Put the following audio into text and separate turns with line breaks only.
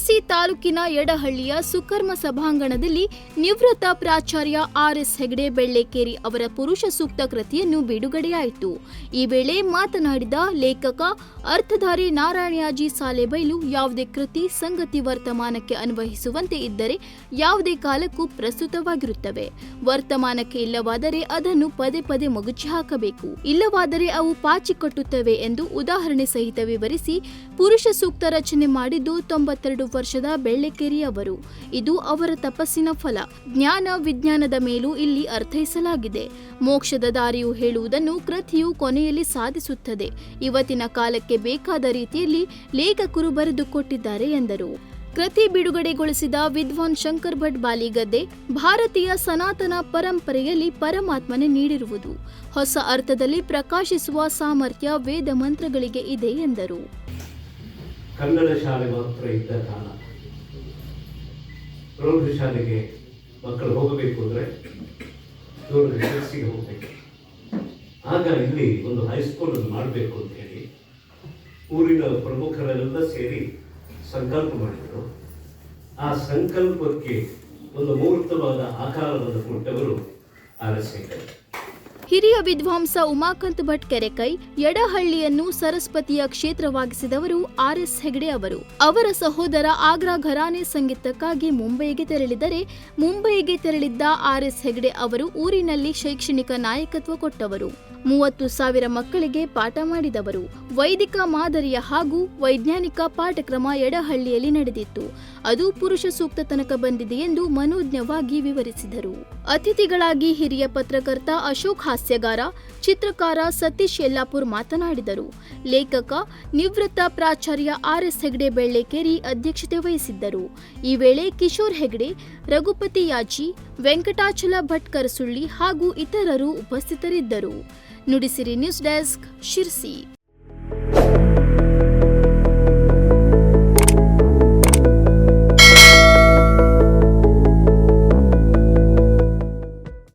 ತಾಲೂಕಿನ ಎಡಹಳ್ಳಿಯ ಸುಕರ್ಮ ಸಭಾಂಗಣದಲ್ಲಿ ನಿವೃತ್ತ ಪ್ರಾಚಾರ್ಯ ಆರ್ ಎಸ್ ಹೆಗಡೆ ಬೆಳ್ಳೆಕೇರಿ ಅವರ ಪುರುಷ ಸೂಕ್ತ ಕೃತಿಯನ್ನು ಬಿಡುಗಡೆಯಾಯಿತು. ಈ ವೇಳೆ ಮಾತನಾಡಿದ ಲೇಖಕ, ಅರ್ಥಧಾರಿ ನಾರಾಯಣಾಜಿ ಸಾಲೆಬೈಲು, ಯಾವುದೇ ಕೃತಿ ಸಂಗತಿ ವರ್ತಮಾನಕ್ಕೆ ಅನ್ವಯಿಸುವಂತೆ ಇದ್ದರೆ ಯಾವುದೇ ಕಾಲಕ್ಕೂ ಪ್ರಸ್ತುತವಾಗಿರುತ್ತವೆ. ವರ್ತಮಾನಕ್ಕೆ ಇಲ್ಲವಾದರೆ ಅದನ್ನು ಪದೇ ಪದೇ ಮಗುಚಿ ಹಾಕಬೇಕು. ಇಲ್ಲವಾದರೆ ಅವು ಪಾಚಿಕಟ್ಟುತ್ತವೆ ಎಂದು ಉದಾಹರಣೆ ಸಹಿತ ವಿವರಿಸಿ ಪುರುಷ ಸೂಕ್ತ ರಚನೆ ಮಾಡಿದ್ದು ತೊಂಬತ್ತೆರಡು ವರ್ಷದ ಬೆಳ್ಳೆಕೇರಿ ಅವರು ಇದು ಅವರ ತಪಸ್ಸಿನ ಫಲ. ಜ್ಞಾನ ವಿಜ್ಞಾನದ ಮೇಲೂ ಇಲ್ಲಿ ಅರ್ಥೈಸಲಾಗಿದೆ. ಮೋಕ್ಷದ ದಾರಿಯು ಹೇಳುವುದನ್ನು ಕೃತಿಯು ಕೊನೆಯಲ್ಲಿ ಸಾಧಿಸುತ್ತದೆ. ಇವತ್ತಿನ ಕಾಲಕ್ಕೆ ಬೇಕಾದ ರೀತಿಯಲ್ಲಿ ಲೇಖಕರು ಬರೆದುಕೊಟ್ಟಿದ್ದಾರೆ ಎಂದರು. ಕೃತಿ ಬಿಡುಗಡೆಗೊಳಿಸಿದ ವಿದ್ವಾನ್ ಶಂಕರ್ ಭಟ್ ಬಾಲಿಗದ್ದೆ ಭಾರತೀಯ ಸನಾತನ ಪರಂಪರೆಯಲ್ಲಿ ಪರಮಾತ್ಮನೆ ನೀಡಿರುವುದು. ಹೊಸ ಅರ್ಥದಲ್ಲಿ ಪ್ರಕಾಶಿಸುವ ಸಾಮರ್ಥ್ಯ ವೇದ ಮಂತ್ರಗಳಿಗೆ ಇದೆ ಎಂದರು.
ಕನ್ನಡ ಶಾಲೆ ಮಾತ್ರ ಇದ್ದ ಕಾಲ ಪ್ರೌಢ ಶಾಲೆಗೆ ಮಕ್ಕಳು ಹೋಗಬೇಕು ಅಂದರೆ ದೂರದ ಕೆಲಸಿಗೆ ಹೋಗಬೇಕು ಆಗ ಇಲ್ಲಿ ಒಂದು ಹೈಸ್ಕೂಲ್ ಮಾಡಬೇಕು ಅಂತ ಹೇಳಿ ಊರಿನ ಪ್ರಮುಖರೆಲ್ಲ ಸೇರಿ ಸಂಕಲ್ಪ ಮಾಡಿದರು ಆ ಸಂಕಲ್ಪಕ್ಕೆ ಒಂದು ಮುಹೂರ್ತವಾದ ಆಕಾರವನ್ನು ಕೊಟ್ಟವರು ಆರ್.
ಹಿರಿಯ ವಿದ್ವಾಂಸ ಉಮಾಕಾಂತ್ ಭಟ್ ಕೆರೆಕೈ ಯಡಹಳ್ಳಿಯನ್ನು ಸರಸ್ವತಿಯ ಕ್ಷೇತ್ರವಾಗಿಸಿದವರು ಆರ್ ಎಸ್ ಹೆಗ್ಡೆ ಅವರು. ಅವರ ಸಹೋದರ ಆಗ್ರಾ ಘರಾನೆ ಸಂಗೀತಕ್ಕಾಗಿ ಮುಂಬೈಗೆ ತೆರಳಿದರೆ ಮುಂಬೈಗೆ ತೆರಳಿದ್ದ ಆರ್ ಎಸ್ ಹೆಗ್ಡೆ ಅವರು ಊರಿನಲ್ಲಿ ಶೈಕ್ಷಣಿಕ ನಾಯಕತ್ವ ಕೊಟ್ಟವರು. ಮೂವತ್ತು ಸಾವಿರ ಮಕ್ಕಳಿಗೆ ಪಾಠ ಮಾಡಿದವರು. ವೈದಿಕ ಮಾದರಿಯ ಹಾಗೂ ವೈಜ್ಞಾನಿಕ ಪಾಠಕ್ರಮ ಯಡಹಳ್ಳಿಯಲ್ಲಿ ನಡೆದಿತ್ತು. ಅದು ಪುರುಷ ಸೂಕ್ತ ತನಕ ಬಂದಿದೆ ಎಂದು ಮನೋಜ್ಞವಾಗಿ ವಿವರಿಸಿದರು. ಅತಿಥಿಗಳಾಗಿ ಹಿರಿಯ ಪತ್ರಕರ್ತ ಅಶೋಕ್ ಹಾಸ್ಯಗಾರ ಚಿತ್ರಕಾರ ಸತೀಶ್ ಯಲ್ಲಾಪುರ್ ಮಾತನಾಡಿದರು. ಲೇಖಕ ನಿವೃತ್ತ ಪ್ರಾಚಾರ್ಯ ಆರ್ ಎಸ್ ಹೆಗ್ಡೆ ಬೆಳ್ಳೆಕೇರಿ ಅಧ್ಯಕ್ಷತೆ ವಹಿಸಿದ್ದರು. ಈ ವೇಳೆ ಕಿಶೋರ್ ಹೆಗ್ಡೆ, ರಘುಪತಿ ಯಾಜಿ, ವೆಂಕಟಾಚಲ ಭಟ್ ಕರಸುಳ್ಳಿ ಹಾಗೂ ಇತರರು ಉಪಸ್ಥಿತರಿದ್ದರು. Nudisiri news desk Sirsi.